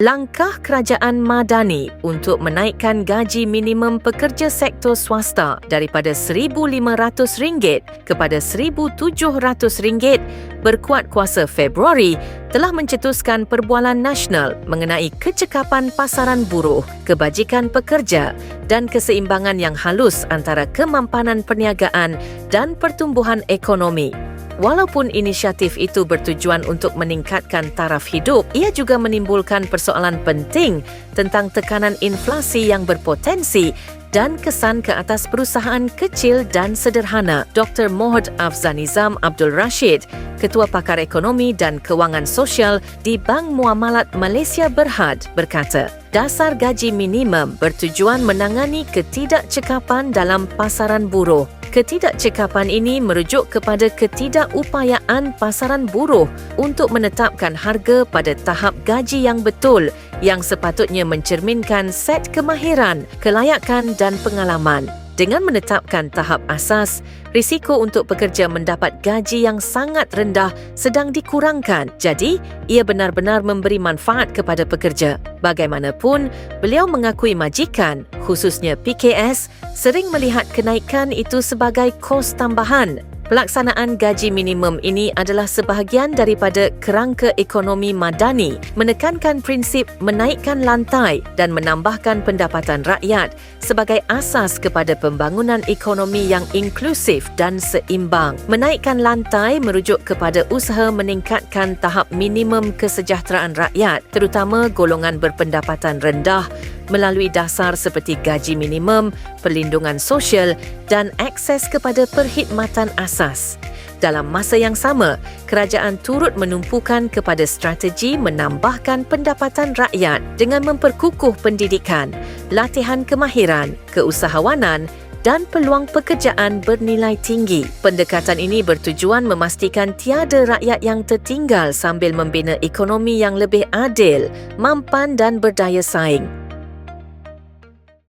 Langkah kerajaan Madani untuk menaikkan gaji minimum pekerja sektor swasta daripada RM1,500 kepada RM1,700 berkuat kuasa Februari telah mencetuskan perbualan nasional mengenai kecekapan pasaran buruh, kebajikan pekerja dan keseimbangan yang halus antara kemampanan perniagaan dan pertumbuhan ekonomi. Walaupun inisiatif itu bertujuan untuk meningkatkan taraf hidup, ia juga menimbulkan persoalan penting tentang tekanan inflasi yang berpotensi dan kesan ke atas perusahaan kecil dan sederhana. Dr. Mohd Afzanizam Abdul Rashid, Ketua Pakar Ekonomi dan Kewangan Sosial di Bank Muamalat Malaysia Berhad berkata, dasar gaji minimum bertujuan menangani ketidakcekapan dalam pasaran buruh Ketidakcekapan ini merujuk kepada ketidakupayaan pasaran buruh untuk menetapkan harga pada tahap gaji yang betul yang sepatutnya mencerminkan set kemahiran, kelayakan dan pengalaman. Dengan menetapkan tahap asas, risiko untuk pekerja mendapat gaji yang sangat rendah sedang dikurangkan. Jadi, ia benar-benar memberi manfaat kepada pekerja. Bagaimanapun, beliau mengakui majikan, khususnya PKS, sering melihat kenaikan itu sebagai kos tambahan Pelaksanaan gaji minimum ini adalah sebahagian daripada kerangka ekonomi madani menekankan prinsip menaikkan lantai dan menambahkan pendapatan rakyat sebagai asas kepada pembangunan ekonomi yang inklusif dan seimbang. Menaikkan lantai merujuk kepada usaha meningkatkan tahap minimum kesejahteraan rakyat terutama golongan berpendapatan rendah melalui dasar seperti gaji minimum, perlindungan sosial dan akses kepada perkhidmatan asas. Dalam masa yang sama, kerajaan turut menumpukan kepada strategi menambahkan pendapatan rakyat dengan memperkukuh pendidikan, latihan kemahiran, keusahawanan dan peluang pekerjaan bernilai tinggi. Pendekatan ini bertujuan memastikan tiada rakyat yang tertinggal sambil membina ekonomi yang lebih adil, mampan dan berdaya saing.